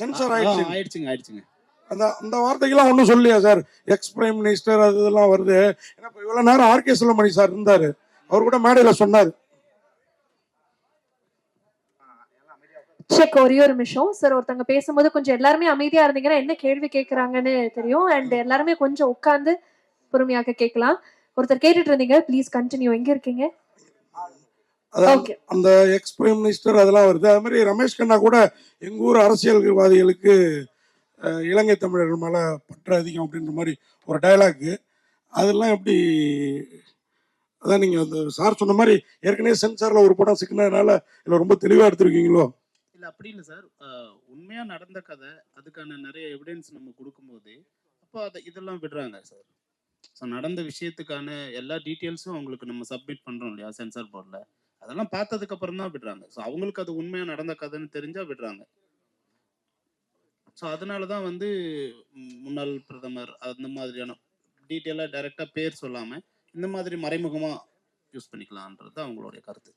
Sensor ஆயிடுச்சு. ஆயிடுச்சுங்க ஆயிடுச்சுங்க. அந்த அந்த வார்த்தைக்கெல்லாம் ஒன்றும் சொல்லியா சார்? எக்ஸ் பிரைம் மினிஸ்டர் அது இதெல்லாம் வருது. ஏன்னா இப்போ இவ்வளோ நேரம் ஆர்கே செல்லமணி சார் இருந்தார். அவர் கூட மேடையில் சொன்னார். செக் ஒரே ஒரு நிமிஷம். சார் ஒருத்தவங்க பேசும்போது கொஞ்சம் எல்லாருமே அமைதியா இருந்தீங்கன்னா என்ன கேள்வி கேக்குறாங்கன்னு தெரியும். அண்ட் எல்லாருமே கொஞ்சம் உட்கார்ந்து பொறுமையாக கேட்கலாம். ஒருத்தர் கேட்டுட்டு இருந்தீங்க. ப்ளீஸ் கண்டினியூ எங்க இருக்கீங்க? அதான் ஓகே அந்த எக்ஸ் பிரைம் மினிஸ்டர் அதெல்லாம் வருது. அது மாதிரி ரமேஷ் கண்ணா கூட எங்கள் ஊர் அரசியல்வாதிகளுக்கு இலங்கை தமிழர்கள் மேலே பற்று அதிகம் அப்படின்ற மாதிரி ஒரு டயலாக்கு அதெல்லாம் எப்படி அதான் நீங்கள் அந்த சார் சொன்ன மாதிரி ஏற்கனவே சென்சாரில் ஒரு படம் சிக்கினதுனால இதில் ரொம்ப தெளிவாக எடுத்திருக்கீங்களோ? இல்ல அப்படி இல்ல சார் உண்மையா நடந்த கதை அதுக்கான நிறைய எவிடன்ஸ் நம்ம கொடுக்கும்போது அப்போ அதை இதெல்லாம் விடுறாங்க சார் ஸோ நடந்த விஷயத்துக்கான எல்லா டீட்டெயில்ஸும் அவங்களுக்கு நம்ம சப்மிட் பண்றோம் இல்லையா சென்சார் போர்டில் அதெல்லாம் பார்த்ததுக்கு அப்புறம் தான் விடுறாங்க. ஸோ அவங்களுக்கு அது உண்மையாக நடந்த கதைன்னு தெரிஞ்சா விடுறாங்க. ஸோ அதனால தான் வந்து முன்னாள் பிரதமர் அந்த மாதிரியான டீட்டெயிலாக டைரெக்டாக பேர் சொல்லாமல் இந்த மாதிரி மறைமுகமாக யூஸ் பண்ணிக்கலான்றது தான் அவங்களுடைய கருத்து.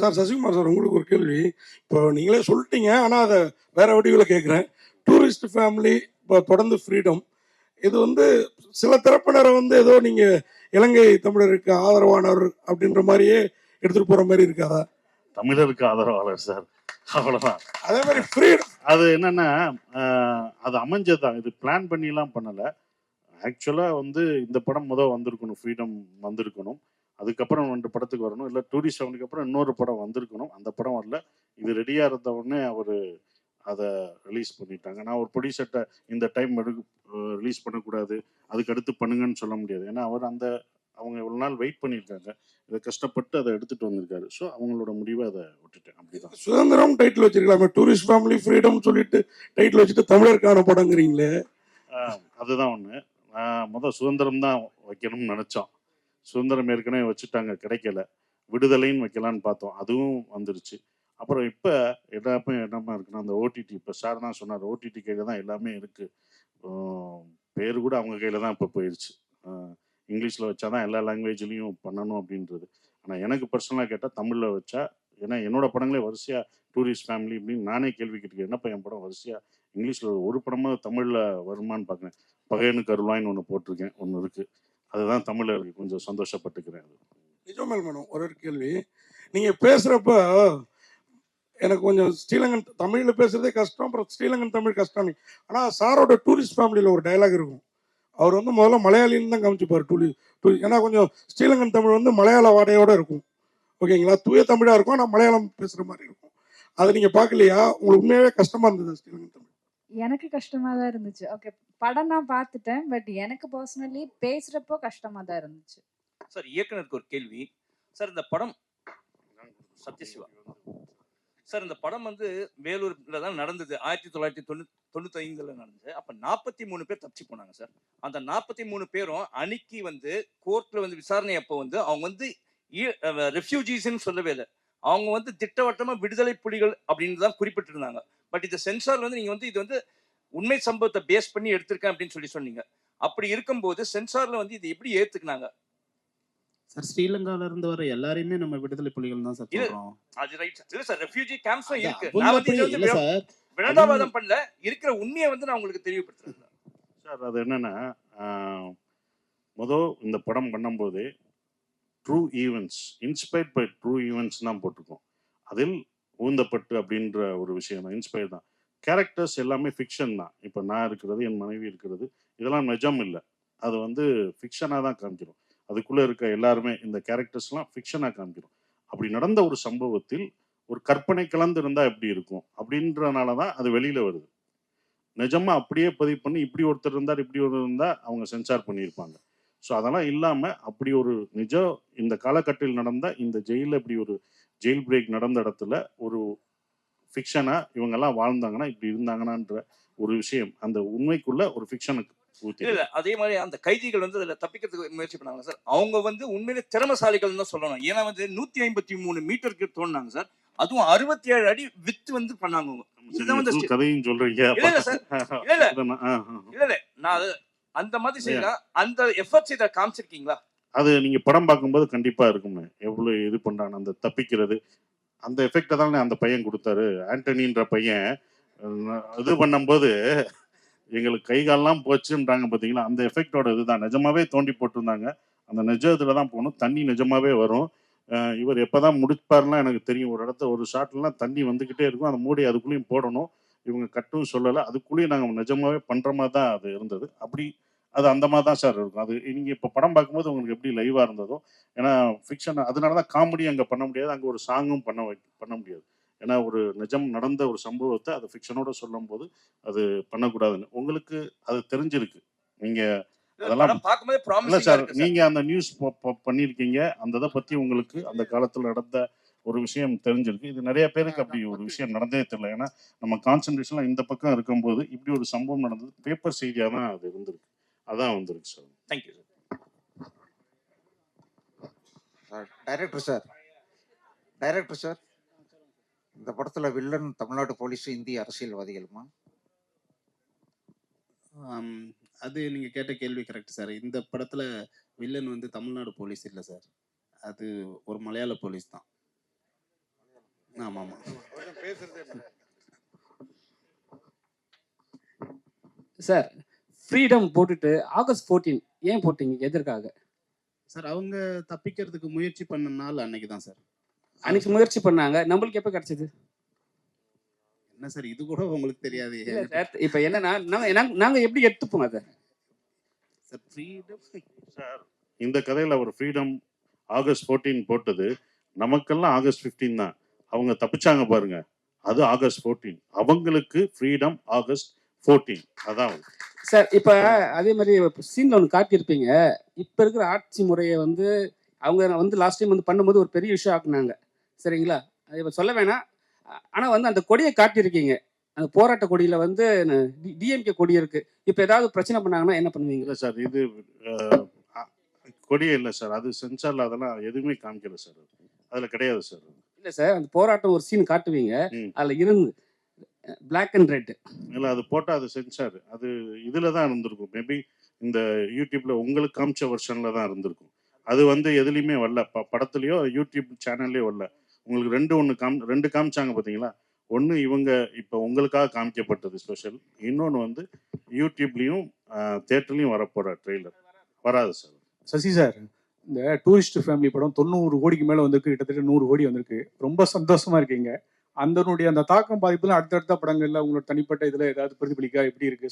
சார் சசிகுமார் சார் உங்களுக்கு ஒரு கேள்வி. இப்போ நீங்களே சொல்லிட்டீங்க ஆனால் அதை வேற வடிவில் கேட்குறேன். டூரிஸ்ட் ஃபேமிலி இப்போ தொடர்ந்து ஃப்ரீடம் இது வந்து சில தரப்பினரை வந்து ஏதோ நீங்கள் இலங்கை தமிழருக்கு ஆதரவானவர் அப்படின்ற மாதிரியே எடுத்துகிட்டு போகிற மாதிரி இருக்காதா? தமிழருக்கு ஆதரவாளர் சார். அவ்வளவுதான். அதே மாதிரி ஃப்ரீடம் அது என்னன்னா அது அமைஞ்சதுதான். இது பிளான் பண்ணிலாம் பண்ணல. ஆக்சுவலா வந்து இந்த படம் முத வந்திருக்கணும். ஃப்ரீடம் வந்திருக்கணும். அதுக்கப்புறம் ரெண்டு படத்துக்கு வரணும். இல்லை டூரிஸ்ட் அவனுக்கு அப்புறம் இன்னொரு படம் வந்திருக்கணும். அந்த படம் வரல. இது ரெடியா இருந்த உடனே அவர் அதை ரிலீஸ் பண்ணிட்டாங்க. நான் ஒரு ப்ரொடியூசர்கிட்ட இந்த டைம் ரிலீஸ் பண்ணக்கூடாது. அதுக்கு அடுத்து பண்ணுங்கன்னு சொல்ல முடியாது. ஏன்னா அவர் அந்த அவங்க இவ்வளவு நாள் வெயிட் பண்ணியிருக்காங்க. இதை கஷ்டப்பட்டு அதை எடுத்துட்டு வந்திருக்காரு. ஸோ அவங்களோட முடிவை அதை விட்டுட்டேன். அப்படிதான். சுதந்திரம் டைட்டில் வச்சிருக்கலாமே. டூரிஸ்ட் ஃபேமிலி ஃப்ரீடம் சொல்லிட்டு டைட்டில் வச்சுட்டு தமிழருக்கான படங்கிறீங்களே? அதுதான் ஒன்று நான் முதல் சுதந்திரம் தான் வைக்கணும்னு நினச்சோம். சுதந்திரம் ஏற்கனவே வச்சுட்டாங்க கிடைக்கல. விடுதலைன்னு வைக்கலான்னு பார்த்தோம். அதுவும் வந்துருச்சு. அப்புறம் இப்போ எல்லாமே என்னமா இருக்குன்னா அந்த ஓடிடி இப்போ சார் தான் சொன்னார். ஓடிடி கையில் தான் எல்லாமே இருக்குது பேர் கூட அவங்க கையில் தான் இப்போ போயிடுச்சு இங்கிலீஷில் வச்சா தான் எல்லா லாங்குவேஜ்லேயும் பண்ணணும் அப்படின்றது. ஆனால் எனக்கு பர்சனலாக கேட்டால் தமிழில் வச்சா ஏன்னா என்னோட படங்களே வரிசையாக டூரிஸ்ட் ஃபேமிலி அப்படின்னு நானே கேள்வி கேட்டுக்கேன் என்னப்பா என் படம் வரிசையாக இங்கிலீஷில் ஒரு படமாக தமிழில் வருமான்னு பார்க்குறேன். பகையனுக்கு அருள்வாயின்னு ஒன்று போட்டிருக்கேன். ஒன்று இருக்குது அதுதான் தமிழில் இருக்குது கொஞ்சம் சந்தோஷப்பட்டுக்கிறேன் அது. மேடம் ஒரு ஒரு கேள்வி. நீங்கள் பேசுகிறப்ப எனக்கு கொஞ்சம் ஸ்ரீலங்கன் தமிழில் பேசுறதே கஷ்டம். அப்புறம் ஸ்ரீலங்கன் தமிழ் கஷ்டம். ஆனால் சாரோட டூரிஸ்ட் ஃபேமிலியில் ஒரு டயலாக் இருக்கும். அவர் வந்து முதல்ல மலையாளின்னு தான் காமிச்சுப்பார் டூரி டூரி ஏன்னா கொஞ்சம் ஸ்ரீலங்கன் தமிழ் வந்து மலையாள வாடையோட இருக்கும். ஓகேங்களா? தூய தமிழாக இருக்கும் ஆனால் மலையாளம் பேசுகிற மாதிரி இருக்கும். அதை நீங்கள் பார்க்கலையா? உங்களுக்கு உண்மையாகவே கஷ்டமாக இருந்தது ஸ்ரீலங்கன் தமிழ்? எனக்கு கஷ்டமா தான் இருந்துச்சு. ஓகே படம் நான் பார்த்துட்டேன் பட் எனக்கு பர்சனலி பேசுறப்போ கஷ்டமா தான் இருந்துச்சு. சார் இயக்குனருக்கு ஒரு கேள்வி. சார் இந்த படம் சத்யசிவா. சார் இந்த படம் வந்து வேலூர்ல தான் நடந்தது. ஆயிரத்தி தொள்ளாயிரத்தி தொண்ணூத்தி தொண்ணூத்தி ஐந்துல நடந்தது. அப்ப நாற்பத்தி மூணு பேர் தப்பிச்சு போனாங்க சார். அந்த நாற்பத்தி மூணு பேரும் அன்னைக்கு வந்து கோர்ட்ல வந்து விசாரணை அப்போ வந்து அவங்க வந்து ரெஃப்யூஜிஸ்ன்னு சொல்லவே இல்லை. அவங்க வந்து திட்டவட்டமா விடுதலை புலிகள் அப்படின்னு தான் குறிப்பிட்டிருந்தாங்க. பட் இந்த சென்சார் வந்து நீங்க வந்து இது வந்து உண்மை சம்பவத்தை பேஸ் பண்ணி எடுத்திருக்கேன் அப்படின்னு சொல்லி சொன்னீங்க. அப்படி இருக்கும்போது சென்சார்ல வந்து இது எப்படி ஏத்துக்கினாங்க? சார் ஸ்ரீலங்கால இருந்து வர எல்லாரையுமே நம்ம விடுதலை புலிகள் தான் சார் சொல்றோம். அது ரைட் இல்ல சார் ரெஃப்யூஜி கேம்ப்ஸும் இருக்கு. நான் வந்து இல்ல சார் பண்ணல. இருக்கிற உண்மையை வந்து நான் உங்களுக்கு தெளிவுபடுத்துறேன் சார் அது என்னன்னா ஆஹ், மொதல் இந்த படம் பண்ணும்போது true events inspired by true events தான் போட்டிருக்கோம். அதில் ஊந்தப்பட்டு அப்படின்ற ஒரு விஷயம் தான் இன்ஸ்பயர் தான். கேரக்டர்ஸ் எல்லாமே ஃபிக்ஷன் தான். இப்போ நான் இருக்கிறது என் மனைவி இருக்கிறது இதெல்லாம் நிஜம் இல்லை. அது வந்து ஃபிக்ஷனாக தான் காமிக்கிறோம். அதுக்குள்ளே இருக்க எல்லாருமே இந்த கேரக்டர்ஸ்லாம் ஃபிக்ஷனாக காமிக்கிறோம் அப்படி நடந்த ஒரு சம்பவத்தில் ஒரு கற்பனை கலந்து இருந்தால் எப்படி இருக்கும்? அப்படின்றனால தான் அது வெளியில் வருது. நிஜமாக அப்படியே பதிவு பண்ணி இப்படி ஒருத்தர் இருந்தார் இப்படி ஒரு இருந்தால் அவங்க சென்சார் பண்ணியிருப்பாங்க. ஸோ அதெல்லாம் இல்லாமல் அப்படி ஒரு நிஜம் இந்த காலகட்டத்தில் நடந்த இந்த ஜெயிலில் இப்படி ஒரு ஜெயில் பிரேக் நடந்த இடத்துல ஒரு ஃபிக்ஷனாக இவங்கெல்லாம் வாழ்ந்தாங்கன்னா இப்படி இருந்தாங்கன்னான்ற ஒரு விஷயம் அந்த உண்மைக்குள்ள ஒரு ஃபிக்ஷனுக்கு இல்ல அதே மாதிரி அந்த கைதிகள் வந்து அதுல தப்பிக்கிறதுக்கு முயற்சி பண்ணாங்க சார். அவங்க வந்து உண்மையிலே திறமசாலிகள் தான் சொல்லணும். ஏன்னா வந்து நூத்தி ஐம்பத்தி மூணு மீட்டருக்கு தோணுனாங்க சார். அதுவும் அறுபத்தி ஏழு அடி வித்து வந்து பண்ணாங்க கதையும் சொல்றீங்க. இல்ல இல்ல சார். இல்ல நான் அந்த மாதிரி செய்யலாம். அந்த எஃபர்ட்ஸ் இதை காமிச்சிருக்கீங்களா? அது நீங்க படம் பார்க்கும்போது கண்டிப்பா இருக்குமே எவ்வளவு இது பண்றாங்க அந்த தப்பிக்கிறது. அந்த எஃபெக்டை தானே அந்த பையன் கொடுத்தாரு. ஆண்டனின்ற பையன் இது பண்ணும்போது எங்களுக்கு கை கால்லாம் போச்சுன்றாங்க பார்த்தீங்களா அந்த எஃபெக்டோட இதுதான். நிஜமாவே தோண்டி போட்டிருந்தாங்க. அந்த நிஜத்துல தான் போகணும் தண்ணி நிஜமாவே வரும். இவர் எப்போ தான் முடிப்பார்லாம் எனக்கு தெரியும். ஒரு இடத்த ஒரு ஷாட்லாம் தண்ணி வந்துக்கிட்டே இருக்கும். அந்த மூடி அதுக்குள்ளேயும் போடணும். இவங்க கட்டும் சொல்லலை. அதுக்குள்ளேயும் நாங்கள் நிஜமாவே பண்ணுற மாதிரி தான் அது இருந்தது. அப்படி அது அந்த மாதிரி தான் சார் இருக்கும். அது நீங்கள் இப்போ படம் பார்க்கும்போது உங்களுக்கு எப்படி லைவாக இருந்ததோ ஏன்னா ஃபிக்ஷன் அதனால தான் காமெடி அங்கே பண்ண முடியாது. அங்கே ஒரு சாங்கும் பண்ண வை பண்ண முடியாது. ஏன்னா ஒரு நிஜம் நடந்த ஒரு சம்பவத்தை அது ஃபிக்ஷனோட சொல்லும்போது அது பண்ணக்கூடாதுன்னு. உங்களுக்கு அது தெரிஞ்சிருக்கு. நீங்கள் அதெல்லாம் பார்க்கும்போது சார் இருக்கு சார். நீங்க அந்த நியூஸ் பண்ணியிருக்கீங்க. அந்த இதை பத்தி உங்களுக்கு அந்த காலத்துல நடந்த ஒரு விஷயம் தெரிஞ்சிருக்கு. இது நிறைய பேருக்கு அப்படி ஒரு விஷயம் நடந்தே தெரியல. ஏன்னா நம்ம கான்சன்ட்ரேஷன்லாம் இந்த பக்கம் இருக்கும்போது இப்படி ஒரு சம்பவம் நடந்தது. பேப்பர் செய்தியாக தான் அது இருந்திருக்கு. அதான் வந்திருக்கு sir. Thank you sir director sir director sir இந்த படத்துல வில்லன் தமிழ்நாடு போலீஸ் இந்திய அரசியல்வாதிகளுமா? அது நீங்கள் கேட்ட கேள்வி கரெக்ட் சார் இந்த படத்தில் வில்லன் வந்து தமிழ்நாடு போலீஸ் இல்லை சார் அது ஒரு மலையாள போலீஸ் தான். ஆமாம் ஆமாம் சார் ஃப்ரீடம் போட்டுட்டு ஆகஸ்ட் 14 ஏன் போட்டீங்க எதற்காக? சார் அவங்க தப்பிக்கிறதுக்கு முயற்சி பண்ண நாள் அன்னைக்கு தான் சார் அன்னைக்கு முயற்சி பண்ணாங்க. நம்மளுக்கு எப்போ கிடைச்சது? என்ன சார் இது கூட உங்களுக்கு தெரியாது. இப்போ என்னன்னா நாங்க எப்படி எடுத்துப்போம் அதை? சார் இந்த கதையில ஒரு ஃப்ரீடம் ஆகஸ்ட் 14 போட்டது. நமக்கெல்லாம் ஆகஸ்ட் 15 தான். அவங்க தப்பிச்சாங்க பாருங்க. அது ஆகஸ்ட் 14 அவங்களுக்கு ஃப்ரீடம் ஆகஸ்ட் 14 அதான். சார் இப்போ அதே மாதிரி சீன்ல ஒன்று காட்டியிருப்பீங்க. இப்போ இருக்கிற ஆட்சி முறையை வந்து அவங்க வந்து லாஸ்ட் டைம் வந்து பண்ணும்போது ஒரு பெரிய விஷயம் ஆக்குனாங்க. சரிங்களா? இப்ப சொல்ல வேணாம் ஆனால் வந்து அந்த கொடியை காட்டியிருக்கீங்க. அந்த போராட்ட கொடியில வந்து டிஎம்கே கொடி இருக்கு. இப்போ ஏதாவது பிரச்சனை பண்ணாங்கன்னா என்ன பண்ணுவீங்க? இல்லை சார் இது கொடியே இல்லை சார். அது சென்சார்ல அதெல்லாம் எதுவுமே காமிக்கல சார். அதுல கிடையாது சார். இல்லை சார் அந்த போராட்டம் ஒரு சீன் காட்டுவீங்க. அதில் இருந்து பிளாக் அண்ட் ரெட் இல்லை அது போட்டால் அது சென்சார். அது இதில் தான் இருந்திருக்கும். மேபி இந்த யூடியூப்ல உங்களுக்கு காமிச்ச வெர்ஷன்ல தான் இருந்திருக்கும். அது வந்து எதுலேயுமே வரல. ப படத்துலையோ யூடியூப் சேனல்லையோ வரல. உங்களுக்கு ரெண்டு ஒன்று காம் ரெண்டு காமிச்சாங்க பார்த்தீங்களா ஒன்று இவங்க இப்போ உங்களுக்காக காமிக்கப்பட்டது ஸ்பெஷல் இன்னொன்று வந்து யூடியூப்லேயும் தேட்டர்லேயும் வரப்போகிற ட்ரெய்லர் வராது சார் சசி சார் இந்த டூரிஸ்ட் ஃபேமிலி படம் தொண்ணூறு கோடிக்கு மேல வந்திருக்கு கிட்டத்தட்ட நூறு கோடி வந்திருக்கு. ரொம்ப சந்தோஷமா இருக்கீங்க அந்தனுடைய அந்த தாக்கம் பாதிப்புல அடுத்தடுத்த படங்கள்ல உங்களோட தனிப்பட்ட இதுல ஏதாவது பிரதிபலிக்கா? எப்படி இருக்கு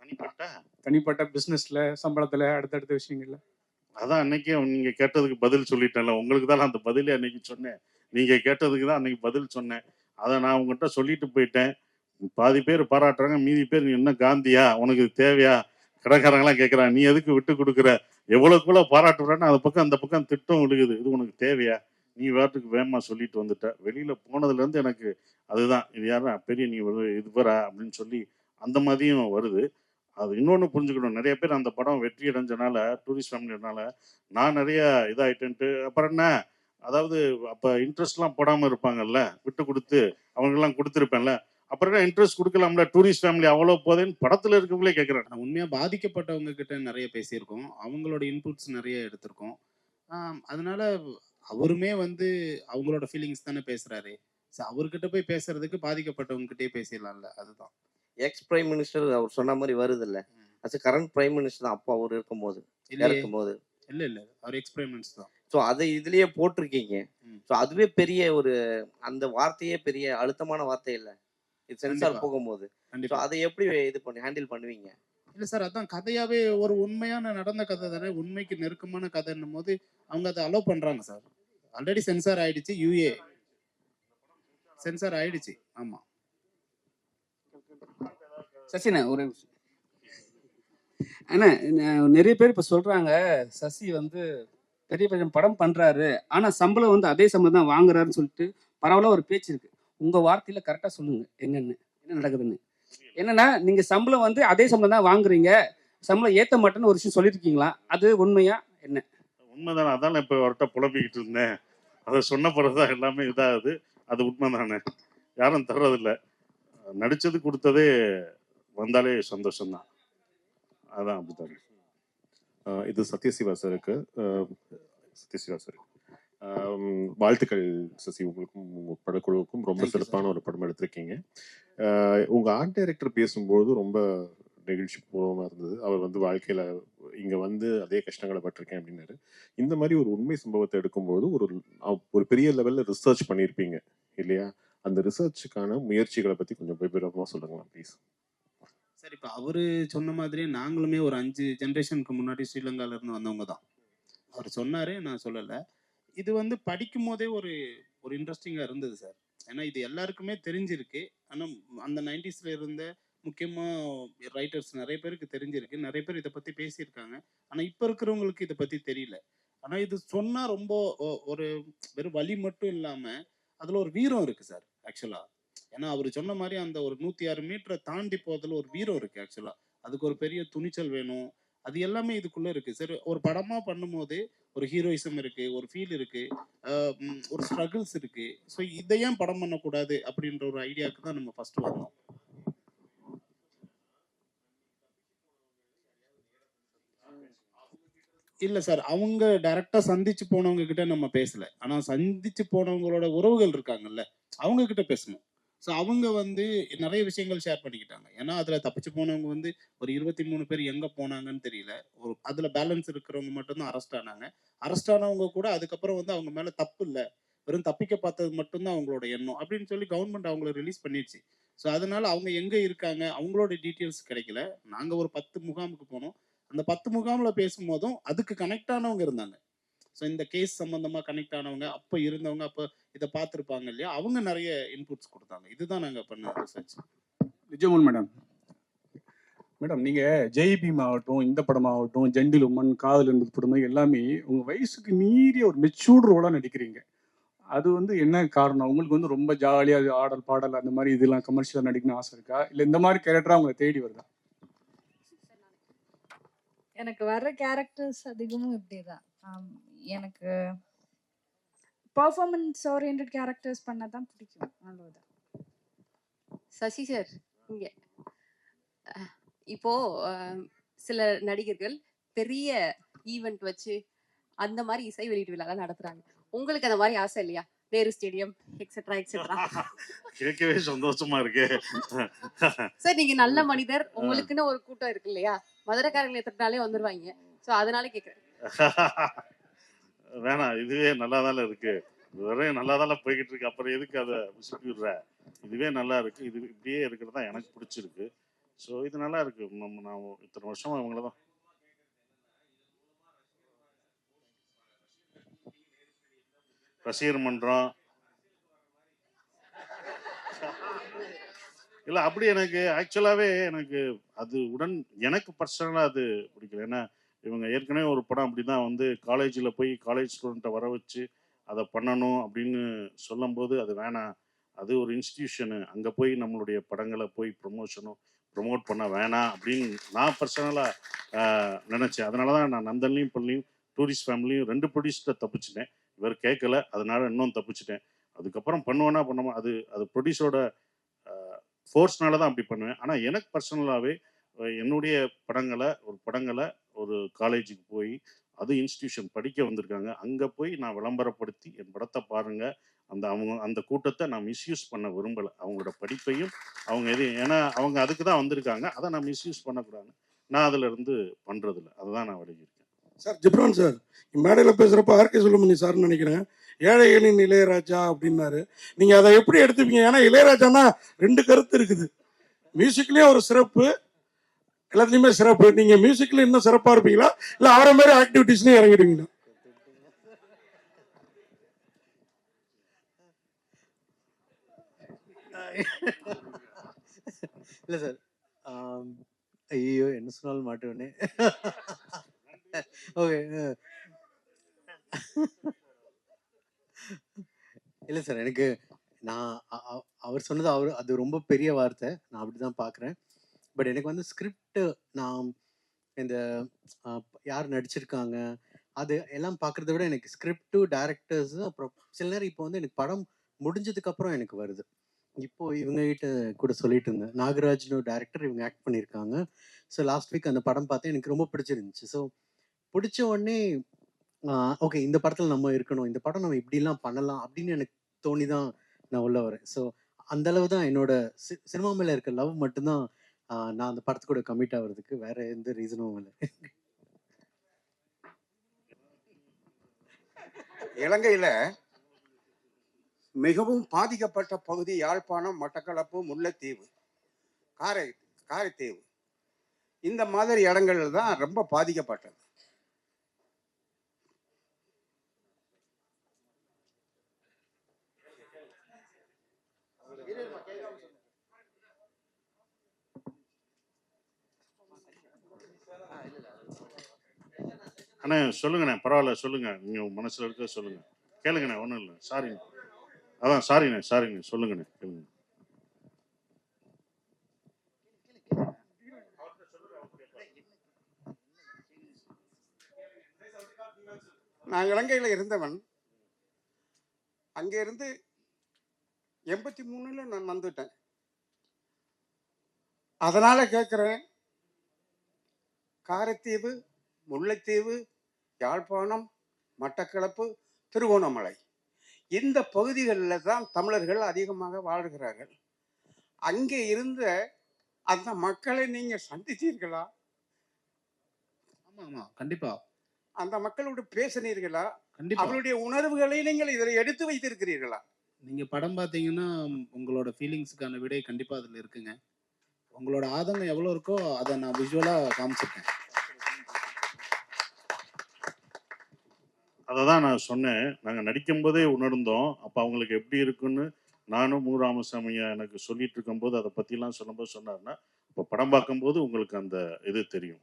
தனிப்பட்ட? தனிப்பட்ட பிசினஸ்ல சம்பளத்துல அடுத்தடுத்த விஷயங்கள்ல? அதான் அன்னைக்கே நீங்க கேட்டதுக்கு பதில் சொல்லிட்டேன்ல. உங்களுக்கு தான் அந்த பதிலே அன்னைக்கு சொன்னேன். நீங்கள் கேட்டதுக்கு தான் அன்னைக்கு பதில் சொன்னேன். அதை நான் உங்கள்கிட்ட சொல்லிட்டு போயிட்டேன். பாதி பேர் பாராட்டுறாங்க மீதி பேர் நீ என்ன காந்தியா? உனக்கு இது தேவையா? கடைக்காரங்களாம் கேட்குறாங்க நீ எதுக்கு விட்டு கொடுக்குற? எவ்வளோக்குள்ள பாராட்டுறேன்னு அந்த பக்கம் அந்த பக்கம் திட்டம் விழுகுது. இது உனக்கு தேவையா? நீ வேட்டுக்கு வேகமாக சொல்லிட்டு வந்துட்ட. வெளியில் போனதுலேருந்து எனக்கு அதுதான். இது யாரும் பெரிய நீ இது வரா அப்படின்னு சொல்லி அந்த மாதிரியும் வருது. அது இன்னொன்று புரிஞ்சுக்கணும். நிறைய பேர் அந்த படம் வெற்றி அடைஞ்சனால டூரிஸ்ட் ஃபேமிலினால நான் நிறையா இதாகிட்டேன்ட்டு அப்புறம் என்ன? அதாவது அப்போ இன்ட்ரெஸ்ட்லாம் போடாமல் இருப்பாங்கல்ல விட்டு கொடுத்து அவங்களுக்கெல்லாம் கொடுத்துருப்பேன்ல. அப்புறம் இன்ட்ரெஸ்ட் கொடுக்கலாம்ல? டூரிஸ்ட் ஃபேமிலி அவ்வளோ போதேன்னு படத்தில் இருக்கவங்களே கேட்குறேன் நான் உண்மையாக பாதிக்கப்பட்டவங்க கிட்ட நிறைய பேசியிருக்கோம். அவங்களோட இன்புட்ஸ் நிறைய எடுத்திருக்கோம். அதனால அவருமே வந்து அவங்களோட ஃபீலிங்ஸ் தானே பேசுறாரு. ஸோ அவர்கிட்ட போய் பேசுறதுக்கு பாதிக்கப்பட்டவங்க கிட்டே பேசிடலாம்ல அதுதான். எக்ஸ் பிரைம் மினிஸ்டர் அவர் சொன்ன மாதிரி வருது இல்ல. அது கரண்ட் பிரைம் மினிஸ்டர் தான் அப்போ அவர் இருக்கும்போது இல்லையே. இருக்கும்போது இல்ல இல்ல. அவர் எக்ஸ்பெரிமெண்ட்ஸ் தான். ஸோ அதை இதுலயே போட்டிருக்கீங்க. ஸோ அதுவே பெரிய ஒரு அந்த வார்த்தையே பெரிய அழுத்தமான வார்த்தை இல்ல. இது சென்சார். போகும்போது. ஸோ கண்டிப்பா. அதை எப்படி இது பண்ணி ஹேண்டில் பண்ணுவீங்க? இல்ல சார் அதான் கதையாவே ஒரு உண்மையான நடந்த கதை தானே. உண்மைக்கு நெருக்கமான கதைன்னும் போது அவங்க அதை அலோவ் பண்றாங்க சார் ஆல்ரெடி சென்சார் ஆயிடுச்சு யூஏ சென்சார் ஆயிடுச்சு. ஆமா. சசிண்ணா ஒரு நிமிஷம். ஆனால் நிறைய பேர் இப்போ சொல்கிறாங்க சசி வந்து பெரிய பெரிய படம் பண்ணுறாரு ஆனால் சம்பளம் வந்து அதே சம்பளம் தான் வாங்குறாருன்னு சொல்லிட்டு பரவாயில்ல ஒரு பேச்சு இருக்குது உங்கள் வார்த்தையில் கரெக்டாக சொல்லுங்கள் என்னன்னு என்ன நடக்குதுன்னு. என்னன்னா நீங்கள் சம்பளம் வந்து அதே சம்பளம் தான் வாங்குறீங்க. சம்பளம் ஏற்ற மாட்டேன்னு ஒரு விஷயம் சொல்லியிருக்கீங்களா அது உண்மையா என்ன? உண்மைதானே அதான் இப்போ அவர்கிட்ட புலம்பிக்கிட்டு இருந்தேன். அதை சொன்ன பிறகுதான் எல்லாமே இதாகுது. அது உண்மை தானே யாரும் தர்றதில்லை. நடித்தது கொடுத்ததே வந்தாலே சந்தோஷம்தான். அதான் அப்படித்தானே. ஆஹ் இது சத்யசிவா சாருக்கு. சத்யசிவா சார். வாழ்த்துக்கள் சசி உங்களுக்கும் உங்க படக்குழுவுக்கும் ரொம்ப. சிறப்பான ஒரு படம் எடுத்திருக்கீங்க. ஆஹ் உங்க ஆர்ட் டைரக்டர் பேசும்போது ரொம்ப நெகிழ்ச்சி பூர்வமா இருந்தது. அவர் வந்து வாழ்க்கையில இங்க வந்து அதே கஷ்டங்களை பட்டிருக்கேன் அப்படின்னாரு. இந்த மாதிரி ஒரு உண்மை சம்பவத்தை எடுக்கும்போது ஒரு ஒரு பெரிய லெவல்ல ரிசர்ச் பண்ணியிருப்பீங்க இல்லையா? அந்த ரிசர்ச்சுக்கான முயற்சிகளை பத்தி கொஞ்சம் விவரமா சொல்லுங்களா ப்ளீஸ் சார் இப்போ அவர் சொன்ன மாதிரியே நாங்களுமே ஒரு அஞ்சு ஜென்ரேஷனுக்கு முன்னாடி ஸ்ரீலங்கால இருந்து வந்தவங்க தான். அவர் சொன்னார் நான் சொல்லலை. இது வந்து படிக்கும் போதே ஒரு ஒரு இன்ட்ரெஸ்டிங்காக இருந்தது சார். ஏன்னா இது எல்லாருக்குமே தெரிஞ்சிருக்கு. ஆனால் அந்த நைன்டிஸில் இருந்த முக்கியமாக ரைட்டர்ஸ் நிறைய பேருக்கு தெரிஞ்சிருக்கு. நிறைய பேர் இதை பற்றி பேசியிருக்காங்க. ஆனால் இப்போ இருக்கிறவங்களுக்கு இதை பற்றி தெரியல. ஆனால் இது சொன்னால் ரொம்ப ஒரு வெறும் வழி மட்டும் இல்லாமல் அதில் ஒரு வீரம் இருக்குது சார் ஆக்சுவலாக ஏன்னா அவர் சொன்ன மாதிரி அந்த ஒரு நூற்றி ஆறு மீட்டரை தாண்டி போகிறதுல ஒரு வீரம் இருக்குது ஆக்சுவலாக அதுக்கு ஒரு பெரிய துணிச்சல் வேணும். அது எல்லாமே இதுக்குள்ளே இருக்குது சரி ஒரு படமாக பண்ணும்போது ஒரு ஹீரோயிசம் இருக்குது ஒரு ஃபீல் இருக்குது ஒரு ஸ்ட்ரகிள்ஸ் இருக்கு. ஸோ இதை ஏன் படம் பண்ணக்கூடாது அப்படின்ற ஒரு ஐடியாவுக்கு தான் நம்ம ஃபஸ்ட்டு வந்தோம் இல்ல சார் அவங்க டைரக்டா சந்திச்சு போனவங்க கிட்ட நம்ம பேசல. ஆனா சந்திச்சு போனவங்களோட உறவுகள் இருக்காங்கல்ல அவங்க கிட்ட பேசணும். ஸோ அவங்க வந்து நிறைய விஷயங்கள் ஷேர் பண்ணிக்கிட்டாங்க. ஏன்னா அதில் தப்பிச்சு போனவங்க வந்து ஒரு இருபத்தி மூணு பேர் எங்கே போனாங்கன்னு தெரியல. ஒரு அதில் பேலன்ஸ் இருக்கிறவங்க மட்டும்தான் அரெஸ்ட் ஆனாங்க. அரெஸ்ட் ஆனவங்க கூட அதுக்கப்புறம் வந்து அவங்க மேலே தப்பு இல்லை. வெறும் தப்பிக்க பார்த்தது மட்டும்தான் அவங்களோட எண்ணம் அப்படின்னு சொல்லி கவர்மெண்ட் அவங்கள ரிலீஸ் பண்ணிடுச்சு. ஸோ அதனால அவங்க எங்கே இருக்காங்க? அவங்களோட டீட்டெயில்ஸ் கிடைக்கல. நாங்கள் ஒரு பத்து முகாமுக்கு போனோம். அந்த பத்து முகாமில் பேசும்போதும் அதுக்கு கனெக்ட் ஆனவங்க இருந்தாங்க. ஸோ இந்த கேஸ் சம்மந்தமாக கனெக்ட் ஆனவங்க அப்போ இருந்தவங்க அப்போ இதை பார்த்துருப்பாங்க இல்லையா? அவங்க நிறைய இன்புட்ஸ் கொடுத்தாங்க. இதுதான் நாங்க பண்ண ரிசர்ச் நிஜமுன் மேடம். மேடம் நீங்க ஜெய் பீம் ஆகட்டும் இந்த படமாகட்டும் ஜெண்டில் உமன் காதல் என்பது படம் எல்லாமே உங்க வயசுக்கு மீறிய ஒரு மெச்சூர்ட் ரோலா நடிக்கிறீங்க. அது வந்து என்ன காரணம்? உங்களுக்கு வந்து ரொம்ப ஜாலியா அது ஆடல் பாடல் அந்த மாதிரி இதெல்லாம் கமர்ஷியலா நடிக்கணும்னு ஆசை இருக்கா? இல்ல இந்த மாதிரி கேரக்டரா உங்களை தேடி வருதா? எனக்கு வர்ற கேரக்டர்ஸ் அதிகமும் இப்படிதான். ஆம், எனக்கு பர்ஃபார்மன்ஸ் ஓரியன்ட் கேரக்டர்ஸ் பண்ண தான் பிடிக்கும். சசி சார் இங்க. இப்போ சில நடிகர்கள் பெரிய ஈவெண்ட் வச்சு அந்த மாதிரி இசை வெளியீட்டு விழாலாம் நடத்துறாங்க. உங்களுக்கு அந்த மாதிரி ஆசை இல்லையா? நேரு ஸ்டேடியம் எக்ஸெட்ரா எக்ஸெட்ரா கேட்கவே சந்தோஷமா இருக்கு. சார் நீங்க நல்ல மனிதர். உங்களுக்குன்னு ஒரு கூட்டம் இருக்கு இல்லையா? மதுரைக்காரங்களை எத்தனாலே வந்துருவாங்க. சோ அதனால கேக்குறேன். வேணாம் இதுவே நல்லா இருக்கு. இதுவரையும் நல்லா தானே போய்கிட்டு இருக்கு அப்புறம் எதுக்கு அதை விசுப்பி விடுற இதுவே நல்லா இருக்கு. இது இப்படியே இருக்கிறது தான் எனக்கு பிடிச்சிருக்கு. ஸோ இது நல்லா இருக்கு. நம்ம நான் இத்தனை வருஷமா இவங்கள தான். ரசிகர் மன்றம். இல்லை அப்படி எனக்கு ஆக்சுவலாகவே எனக்கு அது உடன் எனக்கு பர்சனலாக அது பிடிக்கல. ஏன்னா இவங்க ஏற்கனவே ஒரு படம் அப்படிதான் வந்து காலேஜில் போய் காலேஜ் ஸ்டூடெண்ட்டை வர வச்சு அதை பண்ணணும் அப்படின்னு சொல்லும்போது அது வேணாம். அது ஒரு இன்ஸ்டிடியூஷனு அங்கே போய் நம்மளுடைய படங்களை போய் ப்ரொமோஷனும் ப்ரொமோட் பண்ண வேணாம் அப்படின்னு நான் பர்சனலாக நினச்சேன். அதனால தான் நான் நந்தன்லையும் பள்ளியும் டூரிஸ்ட் ஃபேமிலியும் ரெண்டு ப்ரொடியூசரை தப்பிச்சிட்டேன். இவர் கேட்கல அதனால இன்னும் தப்பிச்சிட்டேன். அதுக்கப்புறம் பண்ணுவேன்னா பண்ணுவோம் அது அது ப்ரொடியூஸோட ஃபோர்ஸ்னால தான் அப்படி பண்ணுவேன். ஆனால் எனக்கு பர்சனலாகவே என்னுடைய படங்களை ஒரு படங்களை ஒரு காலேஜுக்கு போய் அது இன்ஸ்டியூஷன் படிக்க வந்திருக்காங்க. அங்கே போய் நான் விளம்பரப்படுத்தி என் படத்தை பாருங்கள் அந்த அவங்க அந்த கூட்டத்தை நான் மிஸ்யூஸ் பண்ண விரும்பலை. அவங்களோட படிப்பையும் அவங்க எது ஏன்னா அவங்க அதுக்கு தான் வந்திருக்காங்க. அதை நான் மிஸ்யூஸ் பண்ணக்கூடாது. நான் அதில் இருந்து பண்ணுறதில்ல அதுதான் நான் விலகியிருக்கேன் சார் ஜிப்ரான் சார் மேடையில் பேசுகிறப்ப ஆர்கே சுல்லமணி சார்னு நினைக்கிறேன். ஏழைகளின் இளையராஜா அப்படின்னாரு. நீங்கள் அதை எப்படி எடுத்துப்பீங்க? ஏன்னா இளையராஜானா ரெண்டு கருத்து இருக்குது. மியூசிக்லேயே ஒரு சிறப்பு எல்லாத்துலேயுமே சிறப்பு. நீங்கள் மியூசிக்கில் இன்னும் சிறப்பாக இருப்பீங்களா? இல்லை அவரை மாதிரி ஆக்டிவிட்டீஸ்லையும் இறங்கிடுவீங்களா? இல்லை சார். ஐயோ என்ன சொன்னாலும் மாட்டுவேனே. ஓகே இல்லை சார் எனக்கு நான் அவர் சொன்னது அவர் அது ரொம்ப பெரிய வார்த்தை. நான் அப்படி தான் பார்க்குறேன் பட் எனக்கு வந்து ஸ்கிரிப்ட் நான் இந்த யார் நடிச்சிருக்காங்க அது எல்லாம் பார்க்குறத விட எனக்கு ஸ்கிரிப்டு டேரக்டர்ஸ் அப்புறம் சில நேரம் இப்போ வந்து எனக்கு படம் முடிஞ்சதுக்கப்புறம் எனக்கு வருது. இப்போ இவங்க கிட்ட கூட சொல்லிட்டு இருந்தேன். நாகராஜ்னு டேரக்டர் இவங்க ஆக்ட் பண்ணியிருக்காங்க ஸோ லாஸ்ட் வீக் அந்த படம் பார்த்தேன் எனக்கு ரொம்ப பிடிச்சிருந்துச்சு. ஸோ பிடிச்ச உடனே ஓகே இந்த படத்தில் நம்ம இருக்கணும் இந்த படம் நம்ம இப்படிலாம் பண்ணலாம் அப்படின்னு எனக்கு தோணி தான் நான் உள்ள வரேன். ஸோ அந்த அளவு தான் என்னோட சி சினிமா மேலே இருக்க லவ் மட்டும்தான் நான் அந்த படத்து கூட கமிட் ஆகுறதுக்கு வேற எந்த ரீசனும் இல்லை. இலங்கையில மிகவும் பாதிக்கப்பட்ட பகுதி யாழ்ப்பாணம் மட்டக்களப்பு முல்லைத்தீவு. காரை காரைத்தீவு. இந்த மாதிரி இடங்கள் தான் ரொம்ப பாதிக்கப்பட்டது. அண்ணே சொல்லுங்கண்ணே பரவாயில்ல சொல்லுங்க. நீங்க உங்க மனசுல இருக்க சொல்லுங்க. கேளுங்கண்ணே ஒன்றும் இல்லை. சாரிங்க அதான் சாரிண்ணே சாரிண்ணே சொல்லுங்கண்ணே கேளுங்க. நான் இலங்கையில் இருந்தவன். அங்கேருந்து எண்பத்தி மூணுல நான் வந்துட்டேன். அதனால் கேட்குறேன் காரைத்தீவு முல்லைத்தீவு யாழ்ப்பாணம் மட்டக்களப்பு திருகோணமலை. இந்த பகுதிகளில் தான் தமிழர்கள் அதிகமாக வாழ்கிறார்கள். அங்கே இருந்த அந்த மக்களை நீங்க சந்தித்தீர்களா ஆமா ஆமா கண்டிப்பா. அந்த மக்களோடு பேசினீர்களா? அவருடைய உணர்வுகளை நீங்கள் இதில் எடுத்து வைத்திருக்கிறீர்களா? நீங்க படம் பார்த்தீங்கன்னா உங்களோட ஃபீலிங்ஸுக்கான விடை கண்டிப்பா அதுல இருக்குங்க. உங்களோட ஆதங்கம் எவ்வளவு இருக்கோ அதை நான் விஷுவலா காமிச்சிருக்கேன். அதை தான் நான் சொன்னேன். நாங்கள் நடிக்கும்போதே உணர்ந்தோம். அப்போ அவங்களுக்கு எப்படி இருக்குன்னு நானும் மு ராமசாமியை எனக்கு சொல்லிட்டு இருக்கும்போது அதை பற்றிலாம் சொல்லும்போது சொன்னார்னா இப்போ படம் பார்க்கும்போது உங்களுக்கு அந்த இது தெரியும்.